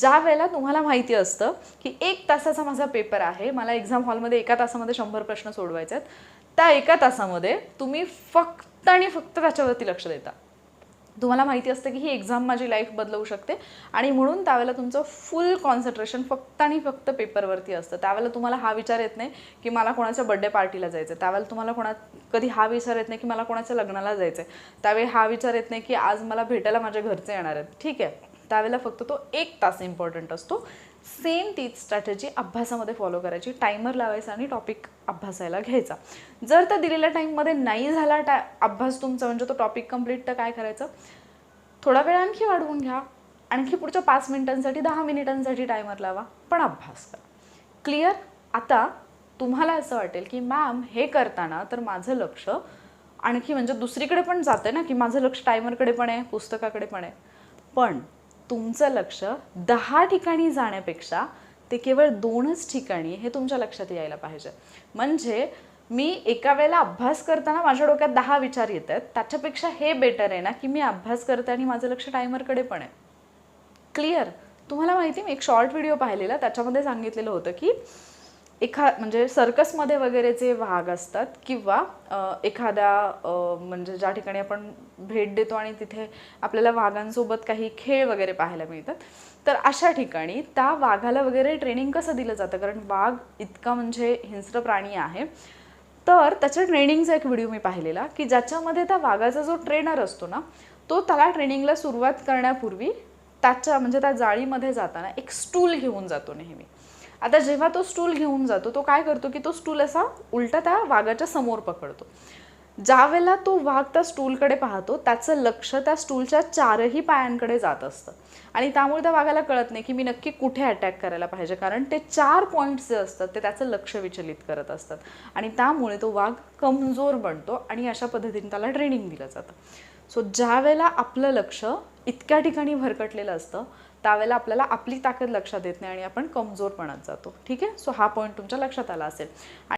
ज्या वेळेला तुम्हाला माहिती असतं की एक तासाचा माझा पेपर आहे मला एक्झाम हॉलमध्ये एका तासामध्ये शंभर प्रश्न सोडवायचे आहेत त्या एका तासामध्ये तुम्ही फक्त आणि फक्त त्याच्यावरती लक्ष देता. तुम्हाला माहिती असतं की ही एक्झाम माझी लाईफ बदलवू शकते आणि म्हणून त्यावेळेला तुमचं फुल कॉन्सन्ट्रेशन फक्त आणि फक्त पेपरवरती असतं. त्यावेळेला तुम्हाला हा विचार येत नाही की मला कोणाच्या बड्डे पार्टीला जायचं आहे त्यावेळेला तुम्हाला कोणा कधी हा विचार येत नाही की मला कोणाच्या लग्नाला जायचं आहे त्यावेळी हा विचार येत नाही की आज मला भेटायला माझ्या घरचे येणार आहेत. ठीक आहे. त्यावेळेला फक्त तो एक तास इम्पॉर्टंट असतो. सेम तीच स्ट्रॅटेजी अभ्यासामध्ये फॉलो करायची. टायमर लावायचा आणि टॉपिक अभ्यासायला घ्यायचा. जर त्या दिलेल्या टाईममध्ये नाही झाला टा अभ्यास तुमचा म्हणजे तो टॉपिक कंप्लीट तर काय करायचं? थोडा वेळ आणखी वाढवून घ्या. आणखी पुढच्या पाच मिनिटांसाठी दहा मिनिटांसाठी टायमर लावा. पण अभ्यास करा. क्लिअर आता तुम्हाला असं वाटेल की मॅम हे करताना तर माझं लक्ष आणखी म्हणजे दुसरीकडे पण जातं ना की माझं लक्ष टायमरकडे पण आहे पुस्तकाकडे पण आहे. पण तुमचं लक्ष दहा ठिकाणी जाण्यापेक्षा ते केवळ दोनच ठिकाणी हे तुमच्या लक्षात यायला पाहिजे. म्हणजे मी एका वेळेला अभ्यास करताना माझ्या डोक्यात दहा विचार येत आहेत. त्याच्यापेक्षा हे बेटर आहे ना की मी अभ्यास करते आणि माझं लक्ष टायमरकडे पण आहे. क्लिअर तुम्हाला माहिती मी एक शॉर्ट व्हिडिओ पाहिलेला त्याच्यामध्ये सांगितलेलं होतं की एखा म्हणजे सर्कसमध्ये वगैरे जे वाघ असतात किंवा एखाद्या म्हणजे ज्या ठिकाणी आपण भेट देतो आणि तिथे आपल्याला वाघांसोबत काही खेळ वगैरे पाहायला मिळतात तर अशा ठिकाणी त्या वाघाला वगैरे ट्रेनिंग कसं दिलं जातं? कारण वाघ इतका म्हणजे हिंस्र प्राणी आहे. तर त्याच्या ट्रेनिंगचा एक व्हिडिओ मी पाहिलेला की ज्याच्यामध्ये त्या वाघाचा जो ट्रेनर असतो ना तो त्याला ट्रेनिंगला सुरुवात करण्यापूर्वी त्याच्या म्हणजे त्या जाळीमध्ये जाताना एक स्टूल घेऊन जातो नेहमी. आता जेव्हा तो स्टूल घेऊन जातो तो काय करतो की तो स्टूल असा उलटा त्या वाघाच्या समोर पकडतो. ज्या वेळेला तो वाघ त्या स्टूलकडे पाहतो त्याचं लक्ष त्या स्टूलच्या चारही पायांकडे जात असतं. आणि त्यामुळे त्या वाघाला कळत नाही की मी नक्की कुठे अटॅक करायला पाहिजे कारण ते चार पॉईंट्स जे असतात ते त्याचं लक्ष विचलित करत असतात. आणि त्यामुळे तो वाघ कमजोर बनतो आणि अशा पद्धतीने त्याला ट्रेनिंग दिलं जातं. सो ज्या वेळेला आपलं लक्ष इतक्या ठिकाणी भरकटलेलं असतं त्यावेळेला आपल्याला आपली ताकद लक्षात येत नाही आणि आपण कमजोरपणात जातो. ठीक आहे? सो हा पॉईंट तुमच्या लक्षात आला असेल.